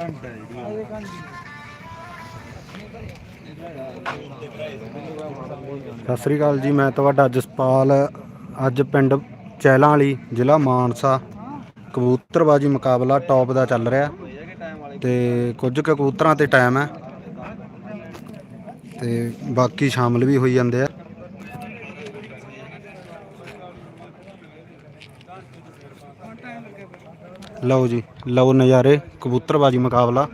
ਸਤਿ ਸ੍ਰੀ ਅਕਾਲ ਜੀ, ਮੈਂ ਤੁਹਾਡਾ ਜਸਪਾਲ, ਅੱਜ ਪਿੰਡ ਚਹਿਲਾਂ ਵਾਲੀ ਜ਼ਿਲ੍ਹਾ ਮਾਨਸਾ। ਕਬੂਤਰਬਾਜੀ ਮੁਕਾਬਲਾ ਟੌਪ ਦਾ ਚੱਲ ਰਿਹਾ। ਤੇ ਕੁਝ ਕਬੂਤਰਾਂ ਤੇ ਟਾਈਮ ਹੈ। ਤੇ ਬਾਕੀ ਸ਼ਾਮਲ ਵੀ ਹੋਈ ਜਾਂਦੇ ਆ। ਲਓ ਜੀ ਲਓ ਨਜ਼ਾਰੇ ਕਬੂਤਰਬਾਜੀ ਮੁਕਾਬਲਾ।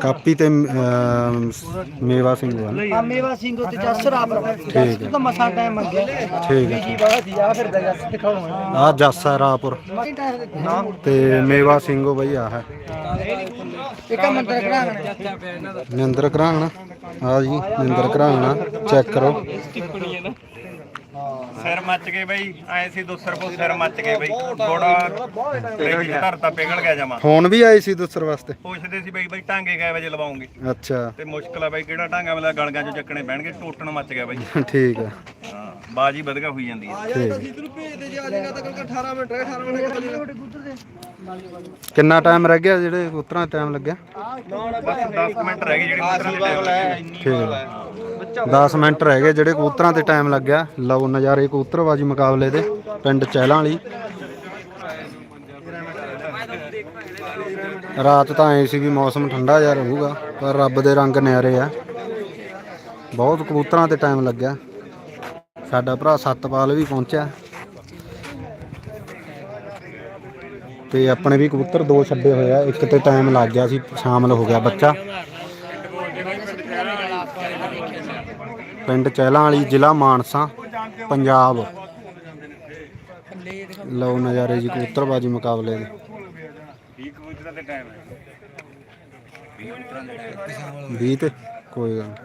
ਕਾਪੀ ਤੇ ਅਮ, ਮੇਵਾ ਸਿੰਘ ਵਾਲਾ ਮੇਵਾ ਸਿੰਘ ਉੱਤੇ ਜੱਸ ਠੀਕ ਹੈ। ਤਾਂ ਮਸਾ ਟਾਈਮ ਮੰਗਿਆ। ਠੀਕ ਹੈ। ਜੀ ਬਾਹਰ ਦੀ ਆ ਫਿਰ ਦਾ ਜੱਸ ਦਿਖਾਉਣਾ ਆ ਜੱਸ ਰਾਪੁਰ ਤੇ ਮੇਵਾ ਸਿੰਘ ਉਹ ਬਈ ਆ ਹੈ। ਇੱਕ ਨਿੰਦਰ ਘਰਾਣਾ ਆ ਜੀ ਨਿੰਦਰ ਘਰਾਣਾ ਚੈੱਕ ਕਰੋ। ਸਿਰ ਮੱਚ ਗਏ ਬਈ ਐ ਸੀ ਦੁਸਰ ਕੋ ਸਿਰ ਮੱਚ ਗਏ ਬਈ। ਰੇਗੀ ਧਰਤਾ ਪਿਘਲ ਗਿਆ ਜਮਾ। ਫੋਨ ਵੀ ਆਏ ਸੀ ਦੂਸਰ ਵਾਸਤੇ? ਪੁੱਛਦੇ ਸੀ ਬਈ ਬਈ ਟਾਂਗੇ ਗਏ ਵਜੇ ਲਵਾਉਂਗੇ? ਅੱਛਾ। ਤੇ ਮੁਸ਼ਕਲ ਆ ਬਈ ਕਿਹੜਾ ਟਾਂਗਾ ਵਾਲਾ ਗਲਗਾਂ ਚੋਂ ਚੱਕਣੇ ਪੈਣਗੇ ਟੋਟਣ ਮੱਚ ਗਿਆ ਬਈ। ਠੀਕ ਹਾਂ ਬਾਜੀ ਵਧਗਾ ਹੋਈ ਜਾਂਦੀ ਹੈ। ਠੀਕ ਕਿੰਨਾ ਟਾਈਮ ਰਹਿ ਗਿਆ ਜਿਹੜੇ ਕਬੂਤਰਾਂ ਟਾਈਮ ਲੱਗਿਆ? ਬਸ 10 ਮਿੰਟ ਰਹਿ ਗਏ ਜਿਹੜੇ ਦੇ ਠੀਕ ਹੈ। 10 ਮਿੰਟ ਰਹਿ ਗਏ ਜਿਹੜੇ ਕਬੂਤਰਾਂ ਤੇ ਟਾਈਮ ਲੱਗਿਆ। ਲਓ ਨਜ਼ਾਰੇ ਕਬੂਤਰਬਾਜੀ ਮੁਕਾਬਲੇ ਦੇ ਪਿੰਡ ਚਹਿਲਾਂ ਵਾਲੀ। ਰਾਤ ਤਾਂ ਐ ਸੀ ਵੀ ਮੌਸਮ ਠੰਡਾ ਜਿਹਾ ਰਹੂਗਾ ਪਰ ਰੱਬ ਦੇ ਰੰਗ ਨਿਆਰੇ ਆ। ਬਹੁਤ ਕਬੂਤਰਾਂ ਤੇ ਟਾਈਮ ਲੱਗਿਆ। ਸਾਡਾ ਭਰਾ ਸਤਪਾਲ ਵੀ ਪਹੁੰਚਿਆ। ਤੇ ਆਪਣੇ ਵੀ ਕਬੂਤਰ ਦੋ ਛੱਡੇ ਹੋਏ ਇੱਕ ਤੇ ਟਾਈਮ ਲੱਗ ਗਿਆ ਸੀ, ਸ਼ਾਮਲ ਹੋ ਗਿਆ ਬੱਚਾ। ਪਿੰਡ ਚਹਿਲਾਂ ਵਾਲੀ, ਜ਼ਿਲ੍ਹਾ ਮਾਨਸਾ, ਪੰਜਾਬ। ਲਓ ਨਜ਼ਾਰੇ ਜੀ, ਕਬੂਤਰਬਾਜੀ ਮੁਕਾਬਲੇ ਦੇ। ਠੀਕ ਕਬੂਤਰਾਂ ਦੇ ਟਾਈਮ ਹੈ 20 ਤੇ, ਕੋਈ ਗੱਲ ਨਹੀਂ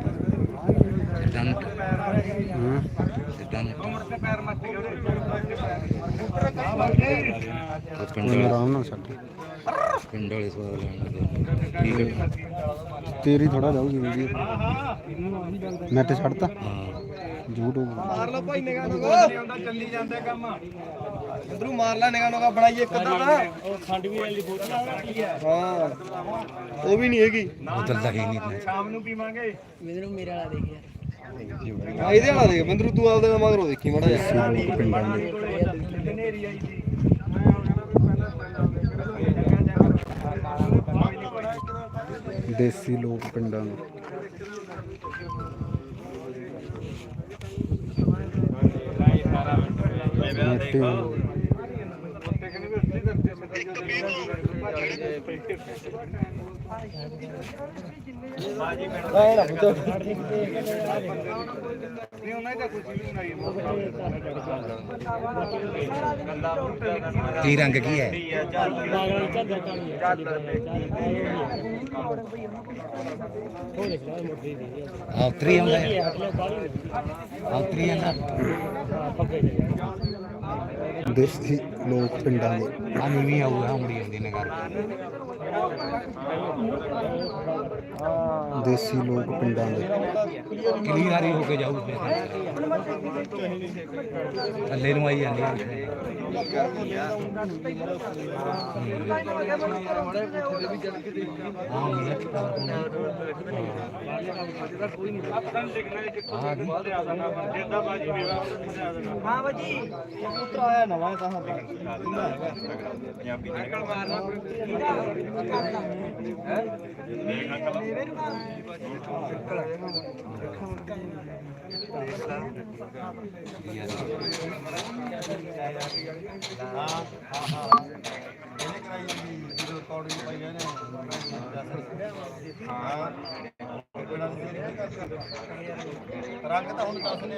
ਹੂੰ। ਕੋਈ ਆਰਾਮ ਨਾਲ ਛੱਡ। ਪਿੰਡ ਵਾਲੇ ਸਵਾਲ ਲੈਣ ਠੀਕ ਹੈ। ਤੇਰੀ ਥੋੜਾ ਜਾਊਗੀ ਵੀਡੀਓ ਨੈਟ ਛੱਡਤਾ। YouTube ਮਾਰ ਲਓ ਭਾਈ ਨਿਗਾਹ ਨੋਗਾ ਚੱਲੀ ਜਾਂਦਾ ਕੰਮ। ਅੰਦਰੋਂ ਮਾਰ ਲੈ ਨਿਗਾਹ ਨੋਗਾ ਬਣਾਈਏ ਇੱਕ ਅੱਧਾ ਤਾਂ। ਉਹ ਖੰਡ ਵੀ ਵਾਲੀ ਬੋਤਲ ਹਾਂ। ਉਹ ਵੀ ਨਹੀਂ ਹੈਗੀ। ਤਾਂ ਲੱਗੀ ਨਹੀਂ। ਸ਼ਾਮ ਨੂੰ ਪੀਵਾਂਗੇ। ਮੈਨੂੰ ਮੇਰੇ ਵਾਲਾ ਦੇਖ ਯਾਰ। ਆ ਇਹਦੇ ਵਾਲਾ ਦੇਖ ਬੰਦਰੂ ਤੂੰ ਆਪਦੇ ਮਗਰੋਂ ਦੇਖੀ ਮੜਾ ਜਾ ਲੋਕ ਪਿੰਡਾਂ ਦੇ ਹਨੇਰੀ ਆਈ ਸੀ ਦੇਸੀ ਲੋਕ ਪਿੰਡਾਂ ਦੇ ਕੀ ਰੰਗ ਕੀ ਹੈ? ਆਉਤਰੀ ਆਉਂਦਾ ਹੈ। ਆਉਤਰੀ ਆਉਂਦਾ ਦੇਸੀ ਲੋਕ ਪਿੰਡਾਂ ਦੇ। ਆ ਨੀਵੀਂ ਆਊਗਾ ਹਮੜੀ ਆਉਂਦੀ ਨੇ ਦੇਸੀ ਲੋਕ ਪਿੰਡਾਂ ਦੇ। ਕਲੀਅਰ ਹੋ ਕੇ ਜਾਊ ਫਿਰ ਥੱਲੇ ਨੂੰ ਆਈ ਜਾਂਦੀ ਹੈ ਹਾਂ ਹਾਂ ਬਾਜੀ ਪੁੱਤਰ ਆਇਆ ਨਵਾਂ ਤਾਂ ਹਾਂ ਪੰਜਾਬੀ ਨਿਕਲ ਰਿਕਾਰਡਿੰਗ ਪਾਈ ਇਹਨੇ ਹਾਂ ਰੰਗ ਤਾਂ ਹੁਣ ਦੱਸ ਨੇ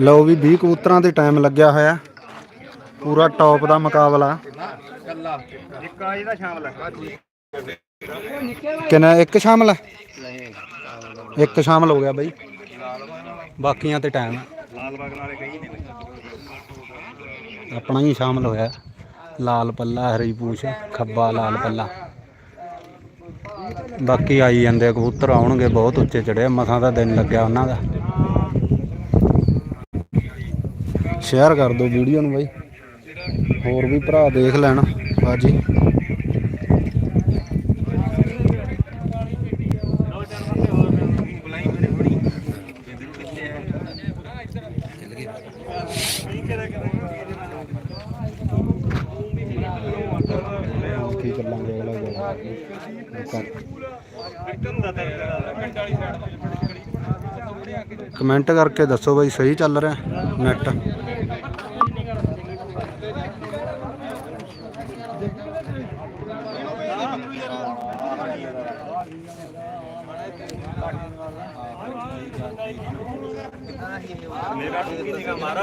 ਲਓ ਵੀ 20 ਕਬੂਤਰਾਂ ਦੇ ਟਾਈਮ ਲੱਗਿਆ ਹੋਇਆ। ਪੂਰਾ ਟੌਪ ਦਾ ਮੁਕਾਬਲਾ। ਇੱਕ ਕਿੰਨਾ, ਇੱਕ ਸ਼ਾਮਲ ਹੈ ਇੱਕ ਸ਼ਾਮਲ ਹੋ ਗਿਆ ਬਾਈ। ਬਾਕੀਆਂ ਤੇ ਟਾਈਮ ਆਪਣਾ ਹੀ ਸ਼ਾਮਲ ਹੋਇਆ। ਲਾਲ ਪੱਲਾ, ਹਰੀ ਪੂਛ, ਖੱਬਾ ਲਾਲ ਪੱਲਾ। ਬਾਕੀ ਆਈ ਜਾਂਦੇ ਕਬੂਤਰ ਆਉਣਗੇ, ਬਹੁਤ ਉੱਚੇ ਚੜੇ ਮਸਾਂ ਦਾ ਦਿਨ ਲੱਗਿਆ ਉਹਨਾਂ ਦਾ। ਸ਼ੇਅਰ ਕਰ ਦਿਓ ਵੀਡੀਓ ਨੂੰ ਬਾਈ। ਹੋਰ ਵੀ ਭਰਾ ਦੇਖ ਲੈਣ, ਬਾਜੀ। ਕੀ ਕਰਾਂਗੇ ਅਗਲਾ ਜਵਾਬ ਕਮੈਂਟ ਕਰਕੇ ਦੱਸੋ ਬਾਈ, ਸਹੀ ਚੱਲ ਰਿਹਾ ਨੈਟ ਮੇਰਾ ਠੀਕ ਸੀਗਾ ਮਾਰਾ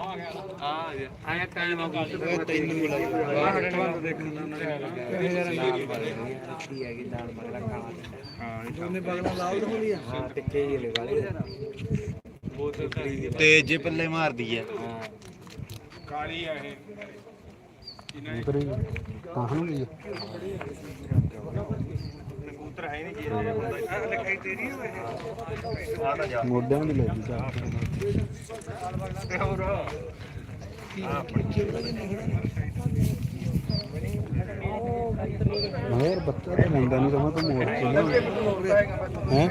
ਕੰਜਰ ਪੜਦੇ ਲਈ ਕੀ ਗੱਲ ਹੈ ਜੀ ਕੁਛ ਨਾ ਕਹਿ ਕੇ ਟਾਈਮ ਫੋਨ ਲਾ ਲਾ ਹੀ ਰੋਕੇ ਹੋਰ ਆਇਆ ਟਾਈਮ ਆ ਗਿਆ ਤੈਨੂੰ ਬੁਲਾਇਆ ਦੇਖਣ ਦਾ ਤੇ ਜੇ ਪੱਲੇ ਮਾਰਦੀ ਆ। ਕਾਲੀ ਆ? ਇਹ ਉਧਰ ਹੀ ਤਾਹਾਂ ਨੂੰ ਵੀ ਕਬੂਤਰ ਹੈ ਨਹੀਂ ਜੀ ਇਹ ਲਿਖਾਈ ਤੇਰੀ ਹੋਏ ਆ ਤਾਂ ਜਾ। ਮੋਢਿਆਂ ਦੀ ਲੈ ਜੀ ਤੇ ਹੋਰ? ਮਗਰ ਬੱਚਾ ਤਾਂ ਮੁੰਡਾ ਨਹੀਂ ਰਮਾ ਤੂੰ ਮੋੜ ਕੇ ਹੈ?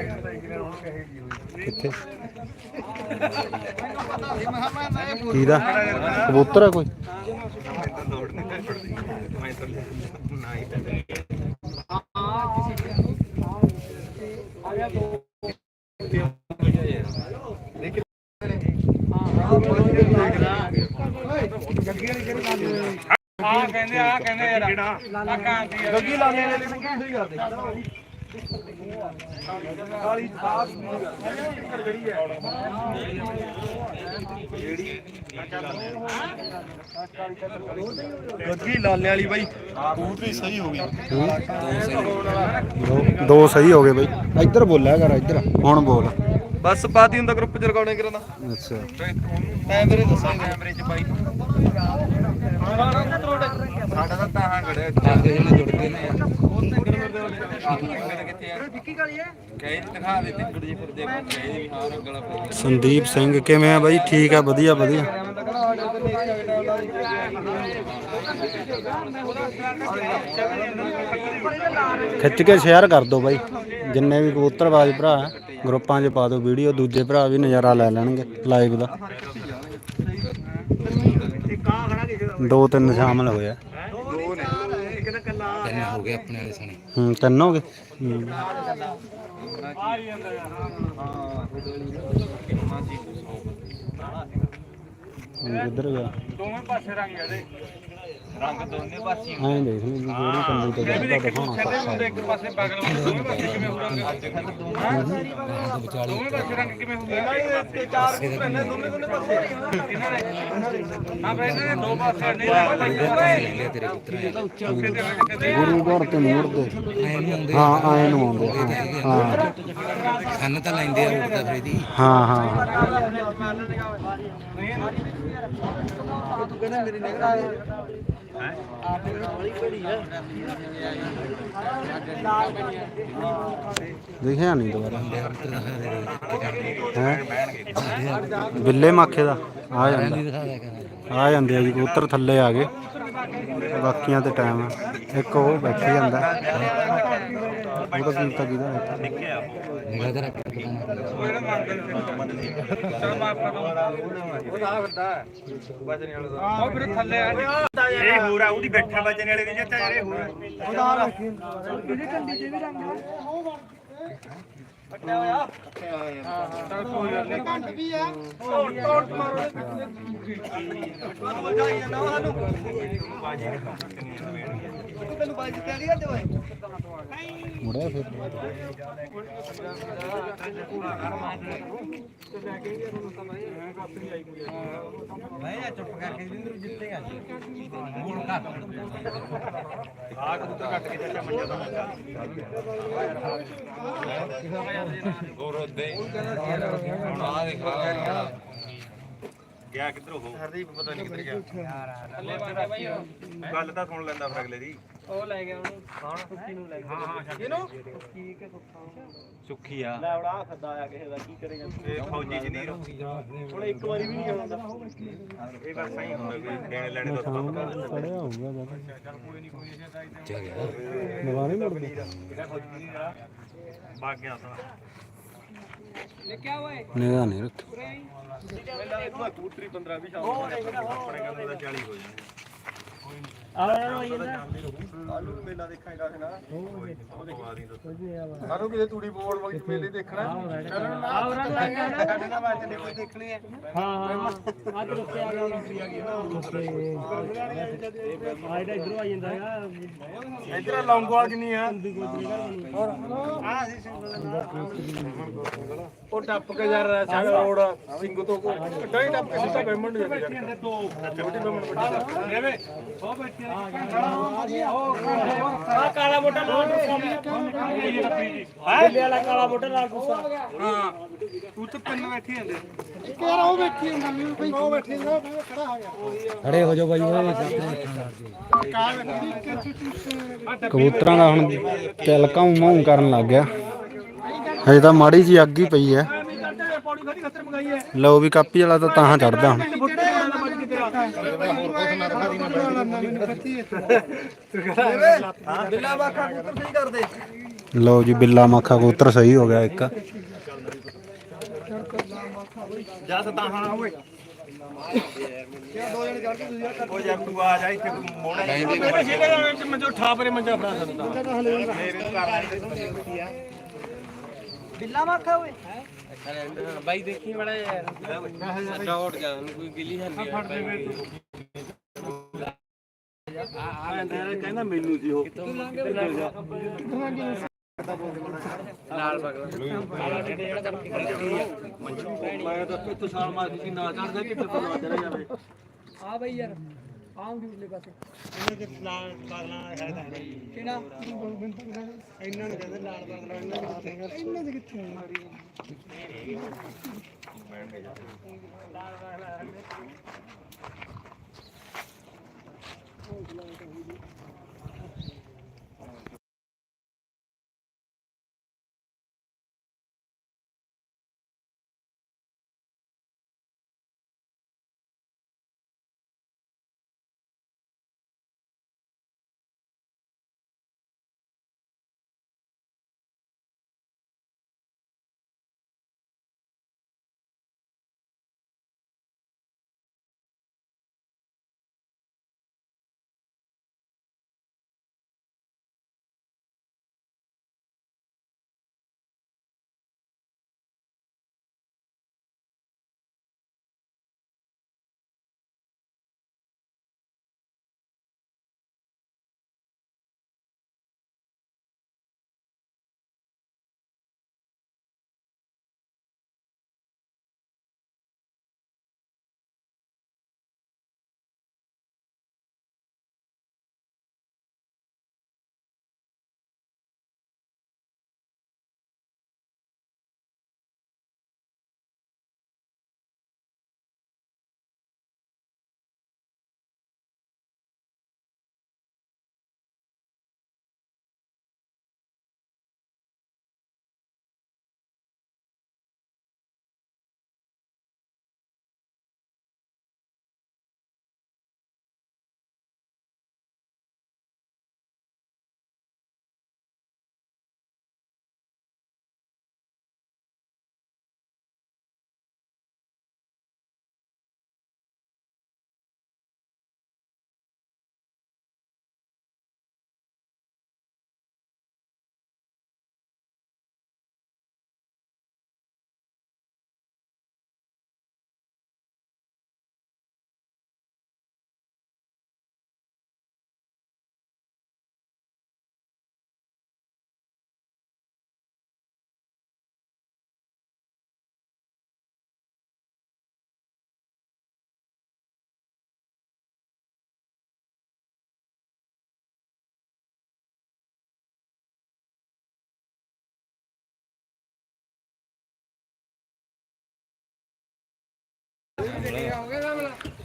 ਕਿੱਥੇ? ਕੀਦਾ ਕਬੂਤਰ ਹੈ ਕੋਈ? ਮੈਂ ਤਾਂ ਨਾ ਹੀ ਆ ਕਹਿੰਦੇ ਆ ਕਹਿੰਦੇ ਯਾਰ। ਜਿਹੜਾ ਕਾਂਤੀ ਆ। ਗੱਗੀ ਲਾਣੇ ਨੇ ਕੀ ਸਹੀ ਕਰਦੇ। ਕਾਲੀ ਸਾਫ਼ ਜਿਹੜੀ ਹੈ ਗੱਗੀ ਲਾਲੇ ਵਾਲੀ ਬਾਈ। ਕਬੂਤਰੀ ਸਹੀ ਹੋ ਗਈ। ਦੋ ਦੋ ਸਹੀ ਹੋ ਗਏ ਬਈ। ਇੱਧਰ ਬੋਲਿਆ ਕਰ ਇੱਧਰ। ਹੁਣ ਬੋਲ। ਬਸ ਪਾਤੀ ਹੁੰਦਾ ਗਰੁੱਪ ਚ ਰਿਕਾਰਡਿੰਗ ਕਰਾਂਦਾ ਅੱਛਾ। ਟਾਈਮ ਵੀਰੇ ਦੱਸਾਂ ਕੈਮਰੇ 'ਚ ਬਾਈ। ਸਾਡਾ ਤਾਂ ਤਾਹਾਂ ਖੜਿਆ ਜਾਂਦੇ ਜਿਹੜੇ ਜੁੜਦੇ ਨੇ। ਸੰਦੀਪ ਸਿੰਘ, ਕਿਵੇਂ ਆ ਬਾਈ? ਠੀਕ ਆ, ਵਧੀਆ ਵਧੀਆ। ਖਿੱਚ ਕੇ ਸ਼ੇਅਰ ਕਰ ਦਿਓ ਬਾਈ। ਜਿੰਨੇ ਵੀ ਕਬੂਤਰਬਾਜ਼ ਭਰਾ ਗਰੁੱਪਾਂ 'ਚ ਪਾ ਦਿਓ ਵੀਡੀਓ, ਦੂਜੇ ਭਰਾ ਵੀ ਨਜ਼ਾਰਾ ਲੈ ਲੈਣਗੇ ਲਾਈਵ ਦਾ। ਦੋ ਤਿੰਨ ਸ਼ਾਮਲ ਹੋਇਆ ਤਿੰਨ ਹੋ ਗਏ ਆਪਣੇ ਵਾਲੇ ਸਣੇ ਹੂੰ ਤਿੰਨ ਹੋ ਗਏ ਹੂੰ। ਹੁਣ ਕਿੱਧਰ ਗਿਆ? ਦੋਵੇਂ ਪਾਸੇ ਰੰਗ ਇਹਦੇ ਰੰਗ ਦੋਨੇ ਪਾਸੇ ਐਂ ਦੇਖ ਲਈ ਜੀ ਕਿਹੜੀ ਕੰਨੀ ਤੇ ਇੱਕ ਦਿਖਾਉਣਾ। ਛੱਡੇ ਹੁੰਦੇ ਇੱਕ ਪਾਸੇ ਬਗਲ ਹੁੰਦੇ ਦੋਵੇਂ ਪਾਸੇ ਕਿਵੇਂ ਹੋ ਰੰਗ ਵਿਚਾਲੇ ਦੋਵੇਂ ਪਾਸੇ ਰੰਗ ਕਿਵੇਂ ਹੁੰਦੇ? ਇਹਨਾਂ ਦੇ ਚਾਰ ਪੈਨੇ ਦੋਵੇਂ ਦੋਵੇਂ ਪਾਸੇ। ਇਹਨਾਂ ਦੇ ਨਾ ਬਈ ਇਹਨਾਂ ਦੇ ਦੋ ਪਾਸੇ ਨਹੀਂ ਲੈ ਤੇਰੇ ਪੁੱਤਰ ਗੁਰੂ ਘਰ ਤੇ ਮੂਰਦੇ ਐ ਨਹੀਂ ਆਉਂਦੇ ਹਾਂ ਐਂ ਨੂੰ ਆਉਂਦੇ ਹਾਂ ਹਾਂ। ਖੰਨ ਤਾਂ ਲੈਂਦੇ ਆ ਉੜਦਾ ਫਿਰ ਇਹਦੀ। ਹਾਂ ਹਾਂ ਦੇਖਿਆ ਨਹੀਂ ਦੁਬਾਰਾ। ਹੈ? ਬਿੱਲੇ ਮਾਖੇ ਦਾ। ਆ ਜਾਂਦਾ। ਆ ਜਾਂਦੇ ਆ ਜੀ, ਕਬੂਤਰ ਥੱਲੇ ਆ ਗਏ। ਬਾਕੀਆਂ ਤੇ ਟਾਈਮ ਇੱਕ ਉਹ ਬੈਠੀ ਜਾਂਦਾ। ਉਹਦਾ ਕੀਤਾ ਕਿਹਦਾ ਹੈ ਨਿਗਾਹ ਤੇ ਰੱਖ ਕੇ ਪਤਾ ਦੋ ਆ ਇਹ ਹੋਰ ਆ। ਉਹਦੀ ਬੈਠਾ ਵਜਨ ਵਾਲੇ ਦੀ ਜਾਂ ਇਹ ਹੋਰ ਨਹੀਂ ਆ। ਤੈਨੂੰ ਬਾਜੀ ਤੇ ਆ ਦੇ ਓਏ। ਮੁੜਿਆ ਫਿਰ। ਮੈਂ ਚੁੱਪ ਕਰਕੇ ਜਿੰਦਰੂ ਜਿੱਤੇਗਾ ਆ ਕਬੂਤਰ ਕੱਟ ਕੇ ਚਾਚਾ ਮੰਜਾ ਦਾ। ਹੁਣ ਆ ਦੇਖਾ ਗਿਆ ਕਿੱਧਰ ਉਹ? ਹਰਦੀਪ ਪਤਾ ਨਹੀਂ ਕਿੱਧਰ ਗਿਆ। ਥੱਲੇ ਵਾਗਾ ਬਾਈ ਗੱਲ ਤਾਂ ਸੁਣ ਲੈਂਦਾ ਫਿਰ ਅਗਲੇ ਦੀ। ਉਹ ਲੈ ਗਿਆ ਉਹਨੂੰ। ਕੌਣ? ਸੁੱਕੀ ਨੂੰ ਲੈ ਗਿਆ। ਹਾਂ ਹਾਂ ਇਹਨੂੰ ਕੀ ਕੇ ਸੁੱਖਾ ਸੁੱਖੀ ਆ? ਲੈ ਉੜਾ ਖੱਦਾ ਆ ਕਿਸੇ ਦਾ ਕੀ ਕਰੇਗਾ ਇਹ ਫੌਜੀ ਚ ਨਹੀਂ ਹੁਣ ਇੱਕ ਵਾਰੀ ਵੀ ਨਹੀਂ ਆਉਂਦਾ। ਇਹ ਬਸ ਸਹੀ ਹੁੰਦਾ ਕੋਈ ਦੇਣੇ ਲੈਣੇ ਦਾ ਸਬਬ ਹੋਊਗਾ ਬਾਬਾ ਚੱਲ ਕੋਈ ਨਹੀਂ ਕੋਈ ਚਾਹੀਦਾ ਚਾ ਗਿਆ ਦੁਬਾਰਾ ਨਹੀਂ ਮੁੜਦੇ ਇਹਦਾ ਫੌਜੀ ਨਹੀਂ ਰਿਹਾ। ਬਾਗ ਗਿਆ ਤਾਂ। ਨਿਗਾਹ ਨਹੀਂ ਰੱਖੀ। ਪਹਿਲਾਂ ਇਹ ਤੋਂ ਕਬੂਤਰੀ 15 20 ਸਾਲ ਆਪਣੇ ਕੰਮ ਦਾ 40 ਹੋ ਜਾਣੇ। ਆ ਹੋਈ ਜਾਂਦਾ ਆਲੂ ਨੂੰ ਮੇਲਾ ਦੇਖਾਂਗਾ ਨਾ ਉਹ ਤੋਂ ਬਾਅਦ ਹੀ ਦੱਸੋ ਸਾਨੂੰ ਕਿਤੇ ਤੂੜੀ ਬੋਲ ਵਕਤ ਮੇਲੇ ਦੇਖਣਾ। ਆ ਉਹਨਾਂ ਨੂੰ ਆ ਗਿਆ ਨਾ। ਸਾਡੇ ਨਾਲ ਬਾਅਦ ਚੱਲੇ ਕੋਈ ਦੇਖਣੀ ਹੈ। ਹਾਂ ਹਾਂ ਅੱਜ ਰੁੱਕੇ ਆ ਗਿਆ ਆ ਇਹਦਾ ਇਧਰੋਂ ਆ ਜਾਂਦਾ ਹੈਗਾ। ਇਧਰ ਲੌਂਗੋਵਾਲ ਕਿੰਨੀ ਆ? ਉਹ ਟੱਪ ਕੇ ਯਾਰ ਸਾਗ ਰੋਡ। ਸਿੰਘੂ ਤੋਂ ਡਾਈ ਟੱਪ ਕੇ ਸਿੱਧਾ ਪੇਮੈਂਟ ਦੇ ਜਾਂਦੇ ਛੋਟੀ ਪੇਮੈਂਟ ਵੱਡੀ ਐਵੇਂ ਬੈਠੇ ਆ ਕਾਲਾ ਮੋਟਾ ਲਾਲ ਗੁੱਸਾ ਹੈ ਲੈ ਵਾਲਾ ਕਾਲਾ ਮੋਟਾ ਲਾਲ ਗੁੱਸਾ ਹਾਂ ਤੂੰ ਤਾਂ ਪਿੰਨ ਬੈਠੀ ਜਾਂਦੇ ਖੜੇ ਹੋ ਜਾਓ ਬਾਈ ਓਏ ਕਬੂਤਰਾਂ ਦਾ ਹੁਣ ਤਿਲਕਾਂ ਮਾਉਂ ਕਰਨ ਲੱਗ ਗਿਆ। ਹਜੇ ਤਾਂ ਮਾੜੀ ਜੀ ਅੱਗ ਹੀ ਪਈ ਹੈ। ਪੌੜੀ ਹੈ ਲਓ ਵੀ ਕਾਪੀ ਵਾਲਾ ਤਾਂ ਤਾਂ ਚੜਦਾ। ਹੁਣ ਬਿੱਲਾ ਬਾਖਾ ਕੁੱਤਰ ਸਹੀ ਕਰਦੇ ਲਓ ਜੀ ਬਿੱਲਾ ਮਾਖਾ ਕਬੂਤਰ ਸਹੀ ਹੋ ਗਿਆ ਇੱਕ। ਜਾ ਸਤਾ ਹਾਂ ਓਏ। ਉਹ ਯਾਰ ਤੂੰ ਆ ਜਾ ਇੱਥੇ ਮੋੜਾ ਨਹੀਂ ਸੀਗਾ ਯਾਰ ਮੰਜੋ ਠਾ ਪਰੇ ਮੰਜਾ ਫੜਾ ਸਕਦਾ ਮੇਰੇ ਨੂੰ ਕਰ ਬਿੱਲਾ ਮਾਖਾ ਓਏ। ਬਾਈ ਦੇਖੀ ਬੜਾ ਯਾਰ। ਡਾਟ ਜਾ ਕੋਈ ਗਿਲੀ ਹੈ ਫੜ ਦੇ ਕਹਿੰਦਾ ਮੈਨੂੰ ਜੀ ਉਹ। ਲਾਲ ਬਗਲਾ ਮੈਂ ਤਾਂ ਕਿੱਥੇ ਸਾਲ ਮਾਰਦੀ ਸੀ ਨਾ ਚੜਦਾ ਕਿੱਥੇ ਤੋਂ ਨਾ ਚੜਿਆ ਜਾਵੇ ਆ ਬਈ ਯਾਰ। ਆਉਂਗੀ ਉਸਲੇ ਪਾਸੇ। ਇਹਨੇ ਕਿ ਲਾਲ ਬਾਗਲਾ ਹੈ ਤਾਂ ਕਿਹੜਾ? ਇਹਨਾਂ ਨੂੰ ਕਹਿੰਦੇ ਲਾਲ ਬਾਗਲਾ ਇਹਨਾਂ ਦੇ ਕਿੱਥੇ ਇਹਨਾਂ ਦੇ ਕਿੱਥੇ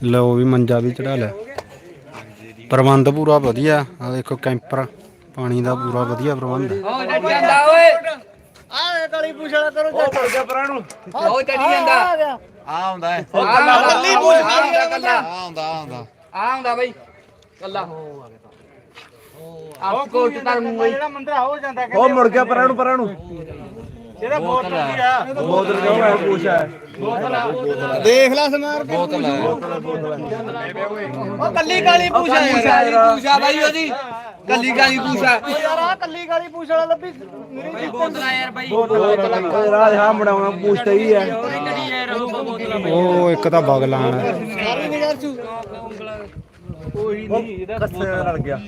ਲਓ ਵੀ ਮੰਜਾ ਵੀ ਚੜਾ ਲਿਆ। ਪ੍ਰਬੰਧ ਪੂਰਾ ਵਧੀਆ ਆ ਦੇਖੋ ਕੈਂਪਰ ਪਾਣੀ ਦਾ ਪੂਰਾ ਵਧੀਆ ਪ੍ਰਬੰਧ। ਹੈ ਹੋ ਚੜੀ ਜਾਂਦਾ ਓਏ। ਆ ਕਾਲੀ ਪੂਛ ਵਾਲਾ ਕਰੋ ਉਹ ਮੁੜ ਗਿਆ ਪਰਾਂ ਨੂੰ। ਹੋ ਚੜੀ ਜਾਂਦਾ। ਆ ਹੁੰਦਾ ਹੈ ਕੱਲੀ ਪੂਛ ਮਾਰੀ ਕੱਲਾ। ਆ ਹੁੰਦਾ ਆ ਹੁੰਦਾ ਆ ਹੁੰਦਾ ਬਈ। ਕੱਲਾ। ਆਪ ਕੋਟ ਤਰ ਮੂੰਹ ਬਈ। ਉਹ ਮੁੜ ਗਿਆ ਪਰਾਂ ਨੂੰ ਪਰਾਂ ਨੂੰ। ਇਹਦਾ ਬੋਤਲ ਆ। ਬੋਤਲ ਕਿਉਂ ਹੈ ਪੂਛ ਹੈ ਦੇਖ ਲੈ ਸਮਾਰ ਬੋਤਲ ਹੈ ਉਹ ਕੱਲੀ ਕਾਲੀ ਪੂਛ ਆ ਯਾਰ। ਪੂਛ ਆ ਬਾਈ ਉਹਦੀ। ਕੱਲੀ ਕਾਲੀ ਪੂਛ ਆ ਯਾਰ ਆ ਕੱਲੀ ਕਾਲੀ ਪੂਛ ਵਾਲਾ ਲੱਭੀ। ਮੇਰੀ ਬੋਤਲ ਆ ਯਾਰ ਬਾਈ। ਰਾਜ ਹਾਂ ਬਣਾਉਣਾ ਪੂਛ ਤੇ ਹੀ ਹੈ ਉਹ ਇੱਕ ਤਾਂ ਬਗਲਾਂ ਹੈ ਸਾਰੀ ਨਿਗਰ ਚੂ। ਕੱਸੇ ਰਲ ਗਿਆ।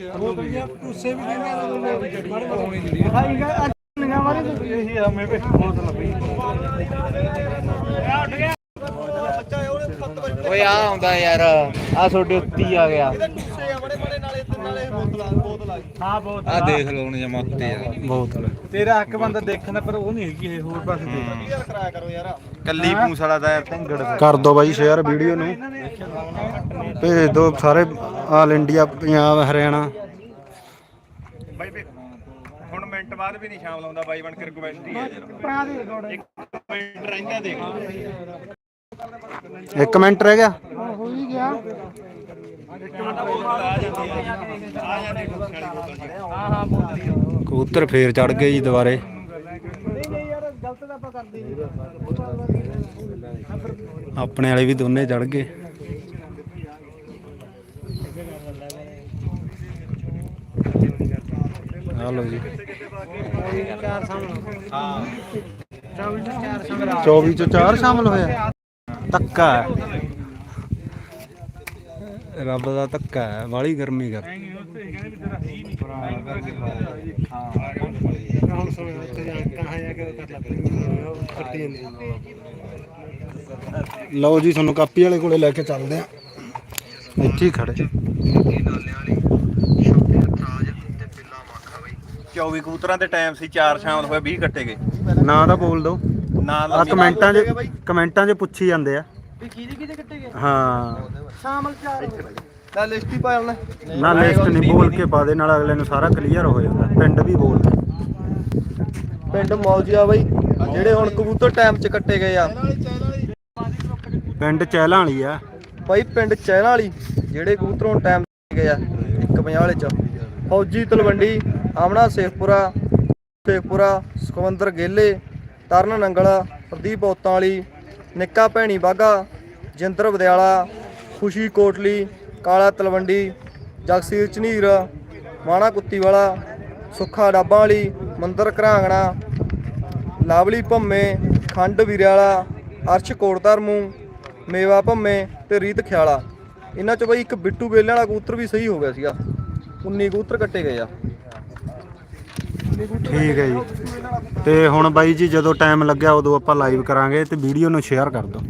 ਓਏ ਆ ਹੁੰਦਾ ਯਾਰ ਆ ਤੁਹਾਡੇ ਉੱਤੇ ਹੀ ਆ ਗਿਆ। ਆ। ਦੇਖ ਲਓ ਹੁਣ ਜਮਾ ਉੱਤੇ ਆ। ਬੋਤਲ ਤੇਰਾ ਹੱਕ ਬੰਦਾ ਦੇਖਣਾ ਪਰ ਉਹ ਨਹੀਂ ਹੈਗੀ ਇਹ ਹੋਰ ਪਾਸੇ ਕੱਲੀ ਪੂੰਛ ਵਾਲਾ ਦਾ ਢੰਗੜ ਕਰ ਦੋ ਬਾਈ ਸ਼ੇਅਰ ਵੀਡੀਓ ਨੂੰ ਭੇਜ ਦੋ ਸਾਰੇ ਆਲ ਇੰਡੀਆ ਪੰਜਾਬ ਹਰਿਆਣਾ ਹੁਣ ਮਿੰਟ ਬਾਅਦ ਵੀ ਨਹੀਂ ਸ਼ਾਮ ਲਾਉਂਦਾ ਬਾਈ ਬਣ ਕੇ ਰਿਕਵੈਸਟ ਹੀ ਹੈ ਜਰਾ ਇੱਕ ਮਿੰਟ ਰਹਿੰਦਾ ਦੇਖ। ਇੱਕ ਮਿੰਟ ਰਹਿ ਗਿਆ। ਕਬੂਤਰ ਫੇਰ ਚੜ ਗਏ ਜੀ ਦੁਬਾਰੇ। ਆਪਣੇ ਵਾਲੇ ਵੀ ਦੋਨੇ ਚੜ ਗਏ। ਆ ਲਓ ਜੀ। 24 ਚੋਂ 4 ਸ਼ਾਮਲ ਹੋਇਆ। ਹੈ। ਰੱਬ ਦਾ ਧੱਕਾ ਹੈ ਬਾਲੀ ਗਰਮੀ ਕਰ। ਲਓ ਜੀ ਤੁਹਾਨੂੰ ਕਾਪੀ ਵਾਲੇ ਕੋਲੇ ਲੈ ਕੇ ਚੱਲਦੇ ਆ ਇੱਥੇ ਹੀ ਖੜੇ। 24 ਕਬੂਤਰਾਂ ਦੇ ਟਾਈਮ ਸੀ 4 ਸ਼ਾਮ ਹੋਏ 20 ਕੱਟੇ ਗਏ। ਨਾਂ ਤਾਂ ਬੋਲ ਦਿਓ ਨਾ ਆ ਕਮੈਂਟਾਂ 'ਚ ਕਮੈਂਟਾਂ 'ਚ ਪੁੱਛੀ ਜਾਂਦੇ ਆ। ਵੀ ਕਿਹਦੇ ਕਿਹਦੇ ਕੱਟੇ ਗਏ? ਹਾਂ। ਸ਼ਾਮਲ ਚਾਰ ਲੈ ਲਿਸਟ ਹੀ ਪਾ ਲੈਣਾ। ਨਾ ਲਿਸਟ ਨਹੀਂ ਬੋਲ ਕੇ ਪਾ ਦੇ ਨਾਲ ਅਗਲੇ ਨੂੰ ਸਾਰਾ ਕਲੀਅਰ ਹੋ ਜਾਂਦਾ। ਪਿੰਡ ਵੀ ਬੋਲ ਦੇ। ਪਿੰਡ ਮੌਜੀਆ ਬਾਈ। ਜਿਹੜੇ ਹੁਣ ਕਬੂਤਰ ਟਾਈਮ 'ਚ ਕੱਟੇ ਗਏ ਆ। ਪਿੰਡ ਚਹਿਲਾਂ ਵਾਲੀ ਆ। ਬਾਈ ਪਿੰਡ ਚੈਨਾ ਵਾਲੀ। ਜਿਹੜੇ ਕਬੂਤਰੋਂ ਟਾਈਮ ਗਏ ਆ 150 ਵਾਲੇ 'ਚ। ਫੌਜੀ ਤਲਵੰਡੀ, ਆਮਣਾ ਸੇਖਪੁਰਾ ਸੇਖਪੁਰਾ, ਸੁਖਵੰਦਰ ਗੇਲੇ, ਤਰਨ ਨੰਗਲ, ਪ੍ਰਦੀਪ ਔਤਾਂ ਵਾਲੀ ਨਿੱਕਾ ਭੈਣੀ ਬਾਗਾ ਜਿੰਦਰ ਵਦਿਆਲਾ, ਖੁਸ਼ੀ ਕੋਟਲੀ, ਕਾਲਾ ਤਲਵੰਡੀ, ਜਗਸੀਰ ਝਨੀਰ, ਮਾਣਾ ਕੁੱਤੀ ਵਾਲਾ ਸੁੱਖਾ ਡਾਬਾਂ ਵਾਲੀ ਮੰਦਰ ਘਰਾਂਗਣਾ, ਲਾਵਲੀ ਭੰਮੇ, ਖੰਡ ਵੀਰਿਆਲਾ, ਅਰਸ਼ ਕੋਟਧਰਮੂ, ਮੇਵਾ ਭੰਮੇ ਤੇ ਰੀਤ ਖਿਆਲਾ। ਇਹਨਾਂ ਚੋਂ ਬਈ ਇੱਕ ਬਿੱਟੂ ਵੇਲੇ ਵਾਲਾ ਕਬੂਤਰ ਵੀ ਸਹੀ ਹੋ ਗਿਆ ਸੀਗਾ। 19 ਕਬੂਤਰ ਕੱਟੇ ਗਏ ਆ। ਠੀਕ ਹੈ ਜੀ। ਤੇ ਹੁਣ ਬਾਈ ਜੀ ਜਦੋਂ ਟਾਈਮ ਲੱਗਿਆ ਉਦੋਂ ਆਪਾਂ ਲਾਈਵ ਕਰਾਂਗੇ ਤੇ ਵੀਡੀਓ ਨੂੰ ਸ਼ੇਅਰ ਕਰ ਦਿਓ।